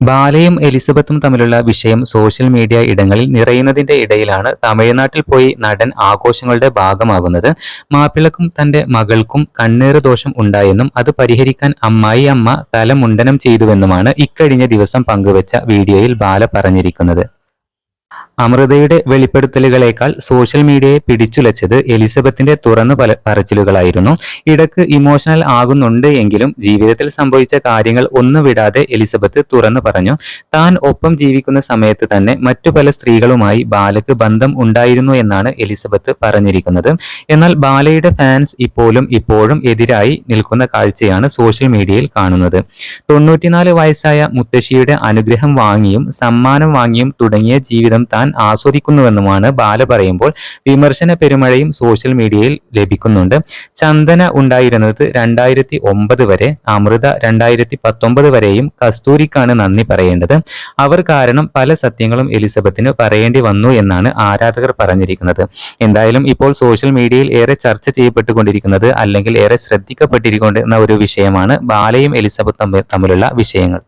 ബാലയും എലിസബത്തും തമ്മിലുള്ള വിഷയം social media ഇടങ്ങളിൽ നിറയുന്നതിന്റെ ഇടയിലാണ് തമിഴ്നാട്ടിൽ പോയി നടൻ ആഘോഷങ്ങളുടെ ഭാഗമാകുന്നത്. മാപ്പിളക്കും തന്റെ മകൾക്കും കണ്ണേറ് ദോഷം ഉണ്ടായെന്നും അത് പരിഹരിക്കാൻ അമ്മായി അമ്മ തലമുണ്ടനം ചെയ്തുവെന്നുമാണ് ഇക്കഴിഞ്ഞ ദിവസം പങ്കുവച്ച വീഡിയോയിൽ ബാല പറഞ്ഞിരിക്കുന്നത്. അമൃതയുടെ വെളിപ്പെടുത്തലുകളേക്കാൾ സോഷ്യൽ മീഡിയയെ പിടിച്ചുലച്ചത് എലിസബത്തിന്റെ തുറന്നു പറച്ചിലുകളായിരുന്നു. ഇടയ്ക്ക് ഇമോഷണൽ ആകുന്നുണ്ട് എങ്കിലും ജീവിതത്തിൽ സംഭവിച്ച കാര്യങ്ങൾ ഒന്നുവിടാതെ എലിസബത്ത് തുറന്നു പറഞ്ഞു. താൻ ഒപ്പം ജീവിക്കുന്ന സമയത്ത് തന്നെ മറ്റു പല സ്ത്രീകളുമായി ബാലയ്ക്ക് ബന്ധം ഉണ്ടായിരുന്നു എന്നാണ് എലിസബത്ത് പറഞ്ഞിരിക്കുന്നത്. എന്നാൽ ബാലയുടെ ഫാൻസ് ഇപ്പോഴും ഇപ്പോഴും എതിരായി നിൽക്കുന്ന കാഴ്ചയാണ് സോഷ്യൽ മീഡിയയിൽ കാണുന്നത്. തൊണ്ണൂറ്റിനാല് വയസ്സായ മുത്തശ്ശിയുടെ അനുഗ്രഹം വാങ്ങിയും സമ്മാനം വാങ്ങിയും തുടങ്ങിയ ജീവിതം താൻ ആസ്വദിക്കുന്നുവെന്നുമാണ് ബാല പറയുമ്പോൾ വിമർശന പെരുമഴയും സോഷ്യൽ മീഡിയയിൽ ലഭിക്കുന്നുണ്ട്. ചന്ദന ഉണ്ടായിരുന്നത് രണ്ടായിരത്തി ഒമ്പത് വരെ അമൃത രണ്ടായിരത്തി പത്തൊമ്പത് വരെയും കസ്തൂരിക്കാണ് നന്ദി പറയേണ്ടത്. അവർ കാരണം പല സത്യങ്ങളും എലിസബത്തിന് പറയേണ്ടി വന്നു എന്നാണ് ആരാധകർ പറഞ്ഞിരിക്കുന്നത്. എന്തായാലും ഇപ്പോൾ സോഷ്യൽ മീഡിയയിൽ ഏറെ ചർച്ച ചെയ്യപ്പെട്ടുകൊണ്ടിരിക്കുന്നത് അല്ലെങ്കിൽ ഏറെ ശ്രദ്ധിക്കപ്പെട്ടിരിക്കുന്ന ഒരു വിഷയമാണ് ബാലയും എലിസബത്തും തമ്മിലുള്ള വിഷയങ്ങൾ.